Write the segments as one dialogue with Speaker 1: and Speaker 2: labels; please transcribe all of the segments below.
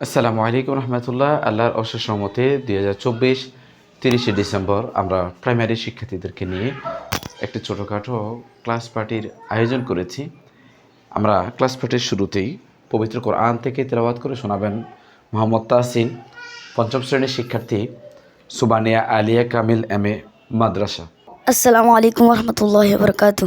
Speaker 1: আসসালামু আলাইকুম রহমতুল্লাহ। আল্লাহর অশেষ মতে দুই হাজার চব্বিশ তিরিশে ডিসেম্বর আমরা প্রাইমারি শিক্ষার্থীদেরকে নিয়ে একটি ছোটোখাটো ক্লাস পার্টির আয়োজন করেছি। আমরা ক্লাস পার্টির শুরুতেই পবিত্র কোরআন থেকে তেলাবাদ করে শোনাবেন মোহাম্মদ তাসিন পঞ্চম শ্রেণির শিক্ষার্থী সুবানিয়া আলিয়া কামিল এম এ মাদ্রাসা।
Speaker 2: আসসালামু আলাইকুম রহমতুল্লাহ বরকাতু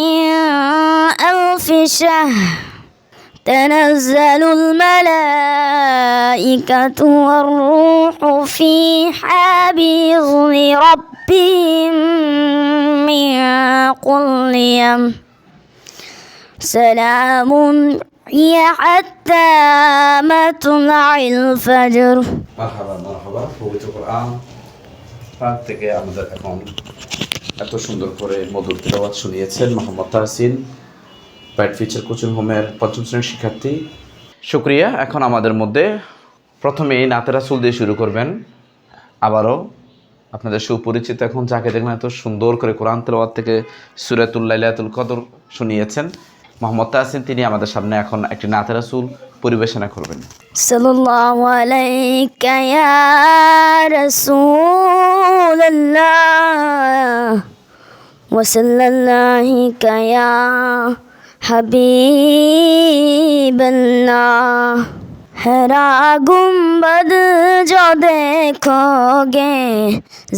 Speaker 2: من ألف شهر. تنزل الملائكة والروح فيها بإذن ربهم من كل يوم. سلام هي حتى مطلع الفجر.
Speaker 1: مرحبا مرحبا. فوت القرآن. فاتك يا مدركم এত সুন্দর করে মধুর তেলাওয়াত শুনিয়েছেন মোহাম্মদ তাহসিন ব্যাট ফিচার কোচিং হোমের পঞ্চম শ্রেণির শিক্ষার্থী। শুক্রিয়া, এখন আমাদের মধ্যে প্রথমেই নাতে রাসুল দিয়ে শুরু করবেন। আবারও আপনাদের সুপরিচিত এখন যাকে দেখলেন এত সুন্দর করে কোরআন তেলাওয়াত থেকে সুরাতুল্লাইলাতুল কদর শুনিয়েছেন। মোহাম্মদ তাহসিন, তিনি আমাদের সামনে এখন একটি নাতে রাসুল পরিবেশনা করবেন।
Speaker 2: সাল্লাল্লাহু আলাইকা ইয়া রাসূলুল্লাহ ওয়া সাল্লাল্লাহিকা ইয়া হাবিবাল্লাহ। हरा गुम्बद जो देखोगे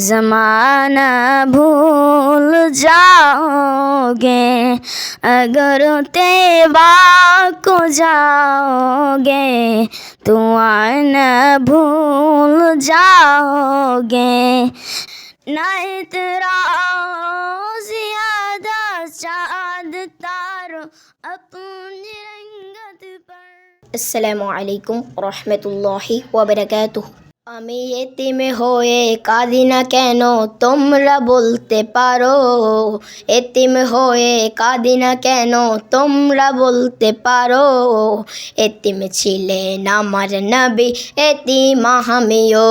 Speaker 2: जमाना भूल जाओगे अगर तेबा को जाओगे तो आना भूल जाओगे ना इतरा ज्यादा चाँद तारो अपनी रंगत पर আসসালামু আলাইকুম রহমতুল্লাহি ওবরাকাত আমি এতিমে হয়ে কাঁদি না কেন? তোমরা বলতে পারো। এতিম হয়ে কাঁদি না কেন? তোমরা বলতে পারো। এতিম ছিলেন আমার নবী, এতিম আমিও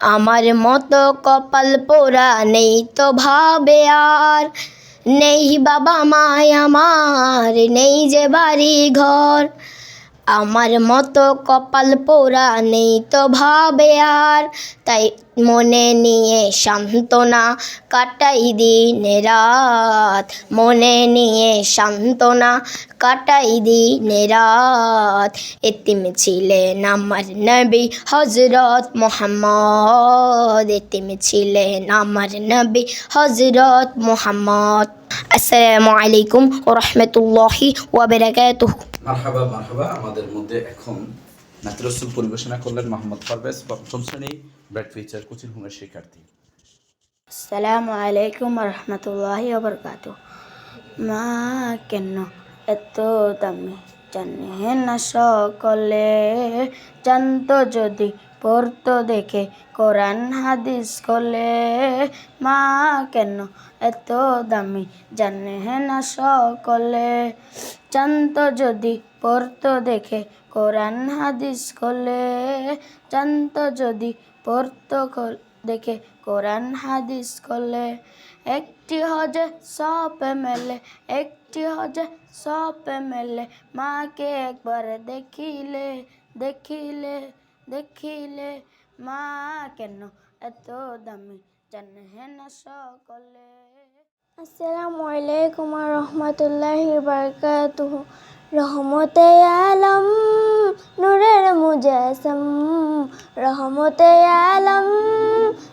Speaker 2: আমার মতো কপাল পোড়া নেই তো ভাবে আর। নেই বাবা মায় আমার, নেই যে বাড়ি ঘর আমার মতো কপাল পোড়া নেই তো ভাবে আর। তাই মনে নিয়ে সান্ত্বনা কাটাই দিন রাত। মনে নিয়ে সান্ত্বনা কাটাই দিন রাত। এতিম ছিলেন আমার নবী হজরত মোহাম্মদ। এতিম ছিলেন আমার নবী হজরত মোহাম্মদ। আসসালামু আলাইকুম ও রহমতুল্লাহি ওয়াবারাকাতুহু
Speaker 1: মারহাবা মারহাবা, আমাদের মধ্যে এখন নাতিরসুল পরিবেশনা করলেন মোহাম্মদ পারভেজ পঞ্চম শ্রেণি ব্র্যাড ফিচার কোচিং হোমের শিক্ষার্থী।
Speaker 2: আসসালামু আলাইকুম রহমতুল্লাহি ওবরকাত মা, কেন এত দামি? জানে না সকলে? জানতো যদি পড়তো দেখে কোরআন হাদিস কলে মা কেন এত দামি? জানে না সকলে। জানতো যদি পড়তো দেখে কোরআন হাদিস কলে জানতো যদি পড়তো দেখে কোরআন হাদিস করলে। একটি হজে সব মেলে, একটি হজে সব মেলে। মাকে একবার দেখিলে দেখিলে দেখিলে মা কেন এত দামি? জানে না সকলে। আসসালামু আলাইকুম
Speaker 3: রহমতুল্লাহি বারকাতুহু। রহমতে আলম, নূরের মুজাসম। রহমতে আলম,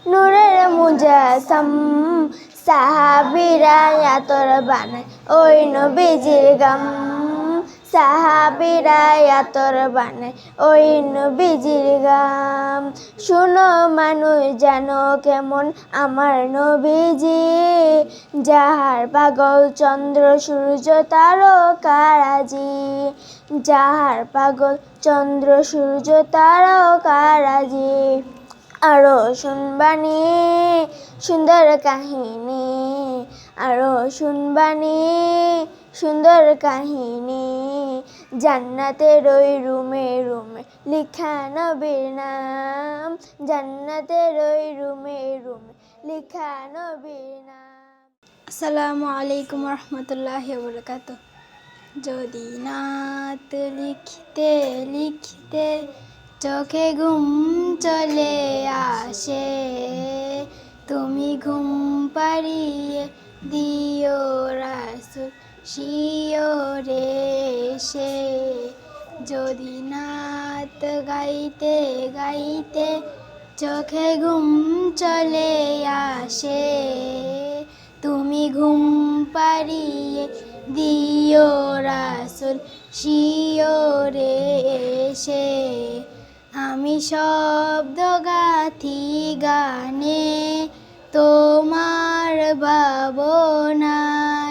Speaker 3: নূরের মুজাসম। সাহাবিরা আতর বানায়, ওই নবীজির গাম। সাহাবিরা আতর বানায়। ওই নবীজির গাম। শুনো মানুষ জানো কেমন? আমার নবীজি যাহার পাগল চন্দ্র, সূর্য, তারকারাজি। যাহার পাগল চন্দ্র, সূর্য, তারকারাজি। আরও শুনবানি সুন্দর কাহিনী। আরও শুনবানি সুন্দর কাহিনী। জান্নাতের ওই রুমে রুমে লিখা নবীর নাম। জান্নাতের ওই রুমে রুমে লিখা নবীর নাম। আসসালামু আলাইকুম রহমতুল্লাহ বরকাত যদি নাত লিখতে লিখতে চোখে ঘুম চলে আসে, তুমি ঘুম পাড়িয়ে দিও রাসুল। শিওরে সে যদি নাত গাইতে গাইতে চোখে ঘুম চলে আসে, তুমি ঘুম পাড়িয়ে দিও রাসুল শিওরে এসে আমি শব্দ গাথি গানে তোমার ভাবনায়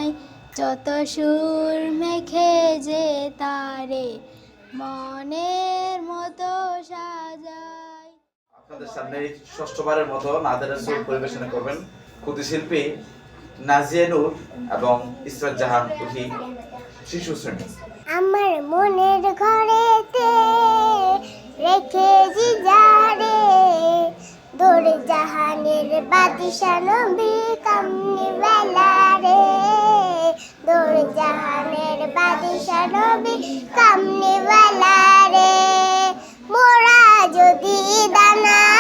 Speaker 3: যত সুর মেখে যে তারে মনের মতো সাজায়
Speaker 1: আপনাদের সামনে ষষ্ঠবারের মতো নাদের সুর পরিবেশনা করবেন ক্ষুদি শিল্পী নাজিয়া নূর এবং ইসরাত জাহান উহি শিশু শ্রেণি।
Speaker 3: আমার মনের ঘরেতে রেখেছি যারে দৌড় জাহানের বাদিশা নবী কামনি বেলা রে দৌড় জাহানের বাদশা নবী কামনি বেলা রে। মোরা যদি দানা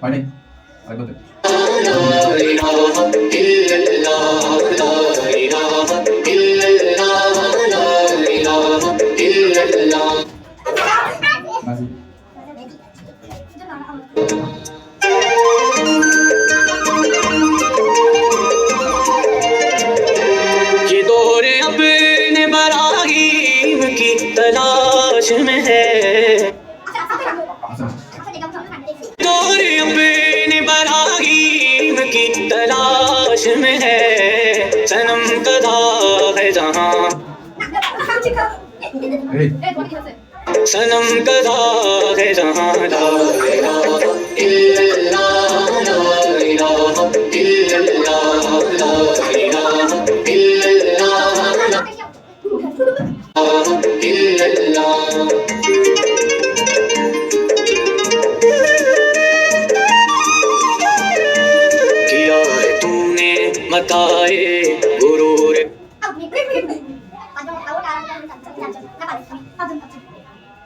Speaker 4: Funny. सनम कदा है जहाँ ला इलाहा इल्लल्लाह ला इलाहा इल्लल्लाह ला इलाहा इल्लल्लाह ला इलाहा इल्लल्लाह किया है तूने मताए गुरूर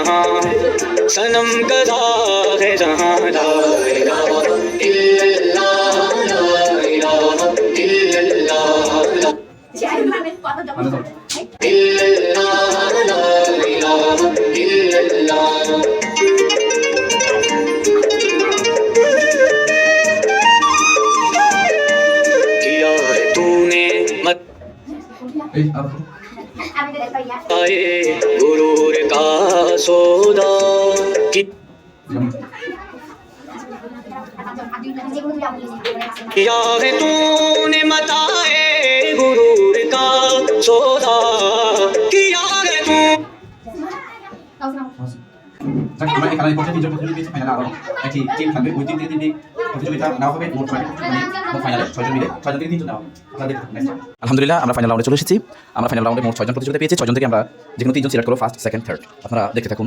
Speaker 4: जहाँ सनम कदा है जहाँ ला किया है तूने मताए गुरूर का सौदा किया है तू
Speaker 5: যাক, আমরা এখানে পর্যায়ে তিনজন প্রতিযোগী পেয়েছি ফাইনালে আবারও একটি টিম থাকবে ওই টিম থেকে তিনটি প্রতিযোগিতা নেওয়া হবে মোট ছয়টি মানে মোট ফাইনালে ছয়জন মিলে ছয়জন থেকে তিনজন নেওয়া হবে আপনারা দেখুন next.
Speaker 1: আলহামদুলিল্লাহ আমরা ফাইনাল রাউন্ডে চলে এসেছি আমরা ফাইনাল রাউন্ডে মোট ছয়জন প্রতিযোগিতা পেয়েছি ছয়জন থেকে আমরা যে কোনো তিনজন সিলেক্ট করবো ফার্স্ট সেকেন্ড থার্ড আপনারা দেখতে থাকুন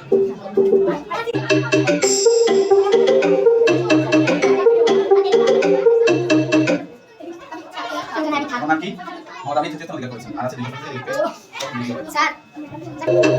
Speaker 5: Thank
Speaker 2: you.